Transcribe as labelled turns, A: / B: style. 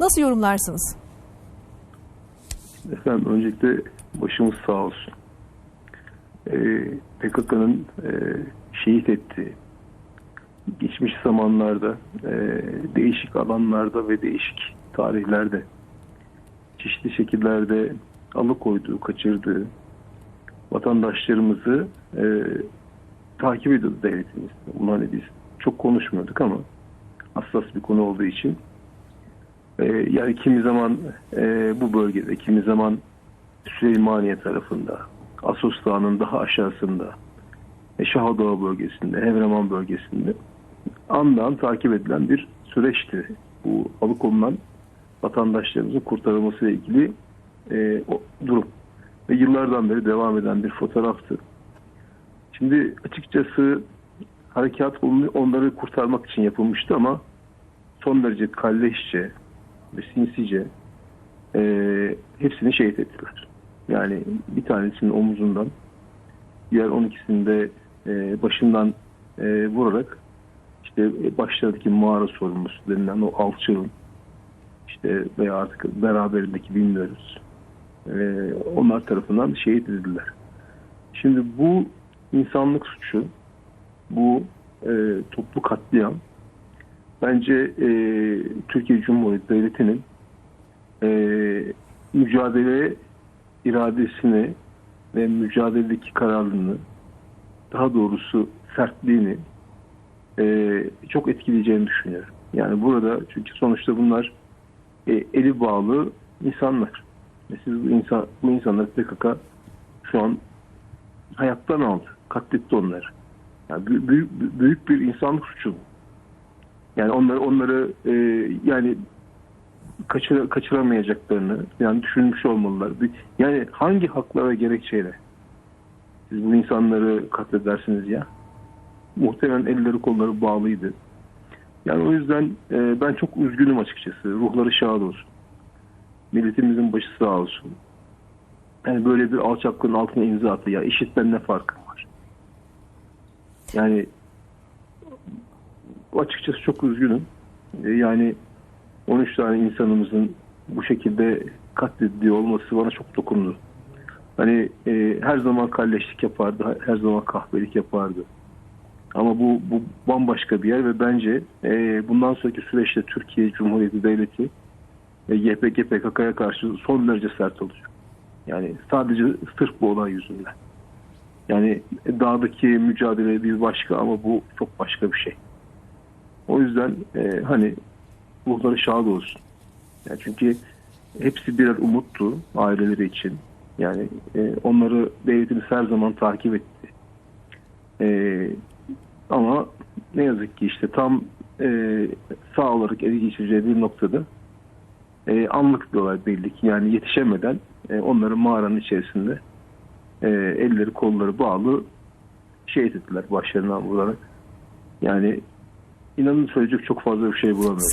A: Nasıl yorumlarsınız?
B: Efendim öncelikle başımız sağ olsun. Ee, PKK'nın e, şehit ettiği, geçmiş zamanlarda e, değişik alanlarda ve değişik tarihlerde çeşitli şekillerde alıkoyduğu, kaçırdığı vatandaşlarımızı e, takip ediyordu devletimiz. Bunlar ne biz çok konuşmuyorduk ama hassas bir konu olduğu için e, yani kimi zaman e, bu bölgede, kimi zaman Süleymaniye tarafında, Asos Dağı'nın daha aşağısında, e, Şahadağı bölgesinde, Evreman bölgesinde andan takip edilen bir süreçti. Bu alıkonulan vatandaşlarımızın kurtarılması ile ilgili e, o durum. Ve yıllardan beri devam eden bir fotoğraftı. Şimdi açıkçası harekat onları kurtarmak için yapılmıştı ama son derece kalleşçe ve sinsice e, hepsini şehit ettiler. Yani bir tanesinin omuzundan diğer 12'sini de e, başından e, vurarak işte başlardaki mağara sorumlusu denilen o alçığın işte veya artık beraberindeki bilmiyoruz. E, onlar tarafından şehit edildiler. Şimdi bu insanlık suçu, bu e, toplu katliam bence e, Türkiye Cumhuriyeti Devleti'nin e, mücadele iradesini ve mücadeledeki kararlılığını daha doğrusu sertliğini e, çok etkileyeceğini düşünüyorum. Yani burada çünkü sonuçta bunlar e, eli bağlı insanlar. Ve siz bu, insan, bu insanları PKK şu an hayattan aldı. Katletti onları. Yani büyük, büyük bir insanlık suçu bu. Yani onları onları e, yani kaçır, kaçıramayacaklarını yani düşünmüş olmalılar. Yani hangi haklara gerekçeyle siz bu insanları katledersiniz ya? Muhtemelen elleri kolları bağlıydı. Yani o yüzden e, ben çok üzgünüm açıkçası. Ruhları şad olsun. Milletimizin başı sağ olsun. Yani böyle bir alçaklığın altına imza attı. Ya işitten ne farkı var? Yani açıkçası çok üzgünüm. E, yani 13 tane insanımızın bu şekilde katlediliyor olması bana çok dokundu. Hani e, her zaman kalleşlik yapardı, her zaman kahvelik yapardı. Ama bu, bu bambaşka bir yer ve bence e, bundan sonraki süreçte Türkiye Cumhuriyeti Devleti ve YPG PKK'ya karşı son derece sert olacak. Yani sadece sırf bu olay yüzünden. Yani dağdaki mücadele bir başka ama bu çok başka bir şey. O yüzden e, hani ruhları şad olsun. Yani çünkü hepsi birer umuttu aileleri için. Yani e, onları devletimiz her zaman takip etti. E, ama ne yazık ki işte tam e, sağ olarak ele geçireceği bir noktada e, anlık bir olay belli ki. Yani yetişemeden e, onları mağaranın içerisinde e, elleri kolları bağlı şehit ettiler başlarından vurarak. Yani inanın söyleyecek çok fazla bir şey bulamıyorum.